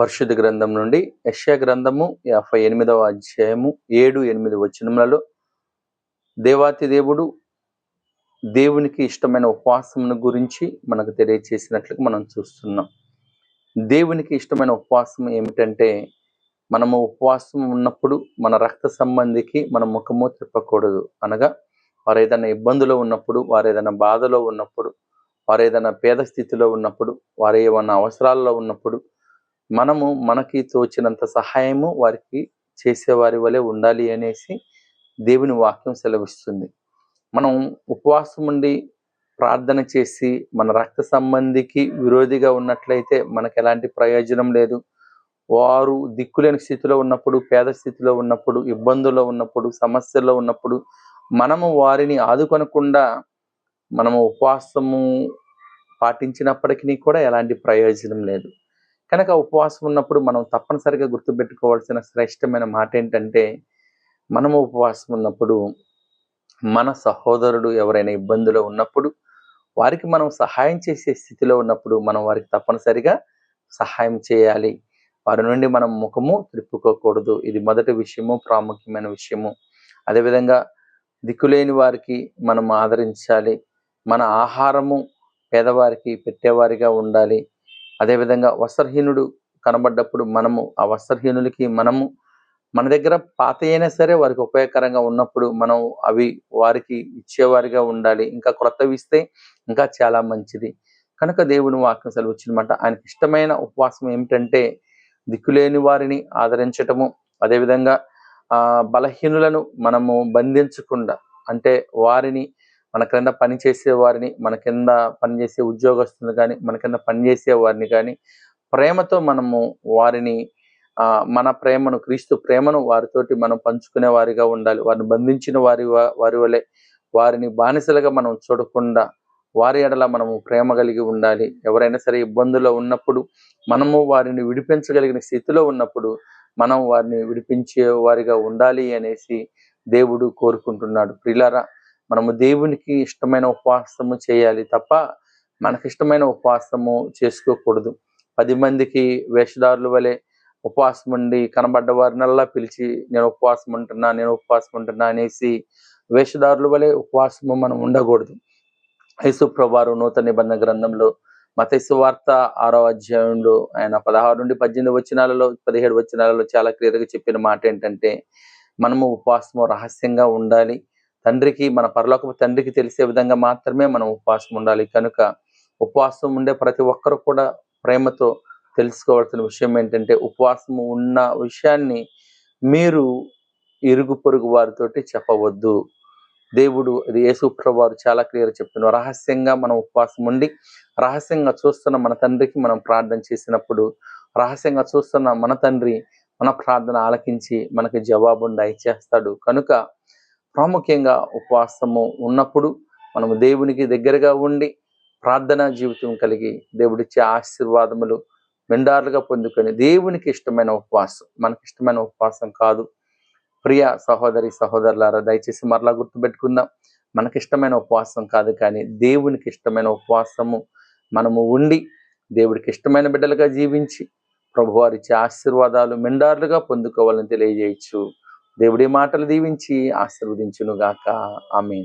పరిశుద్ధ గ్రంథం నుండి యశ్యా గ్రంథము యాభై ఎనిమిదవ అధ్యాయము ఏడు ఎనిమిది వచనములలో దేవాతి దేవుడు దేవునికి ఇష్టమైన ఉపవాసమును గురించి మనకు తెలియచేసినట్లుగా మనం చూస్తున్నాం. దేవునికి ఇష్టమైన ఉపవాసం ఏమిటంటే మనము ఉపవాసం ఉన్నప్పుడు మన రక్త సంబంధికి మన ముఖము తిప్పకూడదు అనగా వారు ఏదైనా ఇబ్బందులో ఉన్నప్పుడు వారు ఏదైనా బాధలో ఉన్నప్పుడు వారు ఏదైనా పేద స్థితిలో ఉన్నప్పుడు వారు ఏమైనా అవసరాల్లో ఉన్నప్పుడు మనము మనకి తోచినంత సహాయము వారికి చేసేవారి వలె ఉండాలి అనేసి దేవుని వాక్యం సెలవిస్తుంది. మనం ఉపవాసం ఉండి ప్రార్థన చేసి మన రక్త సంబంధికి విరోధిగా ఉన్నట్లయితే మనకు ఎలాంటి ప్రయోజనం లేదు. వారు దిక్కులేని స్థితిలో ఉన్నప్పుడు పేద స్థితిలో ఉన్నప్పుడు ఇబ్బందుల్లో ఉన్నప్పుడు సమస్యల్లో ఉన్నప్పుడు మనము వారిని ఆదుకొనకుండా మనము ఉపవాసము పాటించినప్పటికీ కూడా ఎలాంటి ప్రయోజనం లేదు. కనుక ఉపవాసం ఉన్నప్పుడు మనం తప్పనిసరిగా గుర్తుపెట్టుకోవాల్సిన శ్రేష్టమైన మాట ఏంటంటే మనము ఉపవాసం ఉన్నప్పుడు మన సహోదరుడు ఎవరైనా ఇబ్బందులో ఉన్నప్పుడు వారికి మనం సహాయం చేసే స్థితిలో ఉన్నప్పుడు మనం వారికి తప్పనిసరిగా సహాయం చేయాలి. వారి నుండి మనం ముఖము త్రిప్పుకోకూడదు ఇది మొదటి విషయము ప్రాముఖ్యమైన విషయము. అదేవిధంగా దిక్కులేని వారికి మనం ఆదరించాలి. మన ఆహారము పేదవారికి పెట్టేవారిగా ఉండాలి. అదేవిధంగా వస్త్రహీనుడు కనబడ్డప్పుడు మనము ఆ వస్త్రహీనులకి మనము మన దగ్గర పాత అయినా సరే వారికి ఉపయోగకరంగా ఉన్నప్పుడు మనం అవి వారికి ఇచ్చేవారిగా ఉండాలి. ఇంకా క్రొత్తవి ఇస్తే ఇంకా చాలా మంచిది. కనుక దేవుని వాక్యం సెలవు వచ్చిందన్నమాట ఆయనకి ఇష్టమైన ఉపవాసం ఏమిటంటే దిక్కులేని వారిని ఆదరించటము. అదేవిధంగా ఆ బలహీనులను మనము బంధించకుండా అంటే వారిని మన కింద పనిచేసే వారిని మన కింద పనిచేసే ఉద్యోగస్తులు కానీ మన కింద పనిచేసే వారిని కానీ ప్రేమతో మనము వారిని మన ప్రేమను క్రీస్తు ప్రేమను వారితోటి మనం పంచుకునే వారిగా ఉండాలి. వారిని బంధించిన వారి వారి వలె వారిని బానిసలుగా మనం చూడకుండా వారి ఎడల మనము ప్రేమ కలిగి ఉండాలి. ఎవరైనా సరే ఇబ్బందుల్లో ఉన్నప్పుడు మనము వారిని విడిపించగలిగిన స్థితిలో ఉన్నప్పుడు మనం వారిని విడిపించే వారిగా ఉండాలి అనేసి దేవుడు కోరుకుంటున్నాడు. ప్రిలారా మనము దేవునికి ఇష్టమైన ఉపవాసము చేయాలి తప్ప మనకి ఇష్టమైన ఉపవాసము చేసుకోకూడదు. పది మందికి వేషధారుల వలె ఉపవాసం ఉండి కనబడ్డ వారినల్లా పిలిచి నేను ఉపవాసం ఉంటున్నా నేను ఉపవాసం ఉంటున్నా అనేసి వేషధారుల వలె ఉపవాసము మనం ఉండకూడదు. యేసు ప్రభారు నూతన నిబంధన గ్రంథంలో మతైసు వార్త ఆరో అధ్యాయంలో ఆయన పదహారు నుండి పద్దెనిమిది వచ్చినాలలో పదిహేడు వచ్చినాలలో చాలా క్లియర్గా చెప్పిన మాట ఏంటంటే మనము ఉపవాసము రహస్యంగా ఉండాలి. తండ్రికి మన పరలోకపు తండ్రికి తెలిసే విధంగా మాత్రమే మనం ఉపవాసం ఉండాలి. కనుక ఉపవాసం ఉండే ప్రతి ఒక్కరు కూడా ప్రేమతో తెలుసుకోవాల్సిన విషయం ఏంటంటే ఉపవాసం ఉన్న విషయాన్ని మీరు ఇరుగు పొరుగు వారితోటి చెప్పవద్దు. దేవుడు అది యేసుప్ర వారు చాలా క్లియర్ చెప్తున్నారు. రహస్యంగా మనం ఉపవాసం ఉండి రహస్యంగా చూస్తున్న మన తండ్రికి మనం ప్రార్థన చేసినప్పుడు రహస్యంగా చూస్తున్న మన తండ్రి మన ప్రార్థన ఆలకించి మనకి జవాబు దయచేస్తాడు. కనుక ప్రాముఖ్యంగా ఉపవాసము ఉన్నప్పుడు మనము దేవునికి దగ్గరగా ఉండి ప్రార్థనా జీవితం కలిగి దేవుడిచ్చే ఆశీర్వాదములు మెండారులుగా పొందుకొని దేవునికి ఇష్టమైన ఉపవాసం మనకి ఇష్టమైన ఉపవాసం కాదు. ప్రియ సహోదరి సహోదరులారా దయచేసి మరలా గుర్తుపెట్టుకుందాం. మనకి ఇష్టమైన ఉపవాసం కాదు కానీ దేవునికి ఇష్టమైన ఉపవాసము మనము ఉండి దేవుడికి ఇష్టమైన బిడ్డలుగా జీవించి ప్రభువారిచ్చే ఆశీర్వాదాలు మెండారులుగా పొందుకోవాలని తెలియజేయచ్చు. దేవుడి మాటలు దీవించి ఆశీర్వదించునుగాక. ఆమె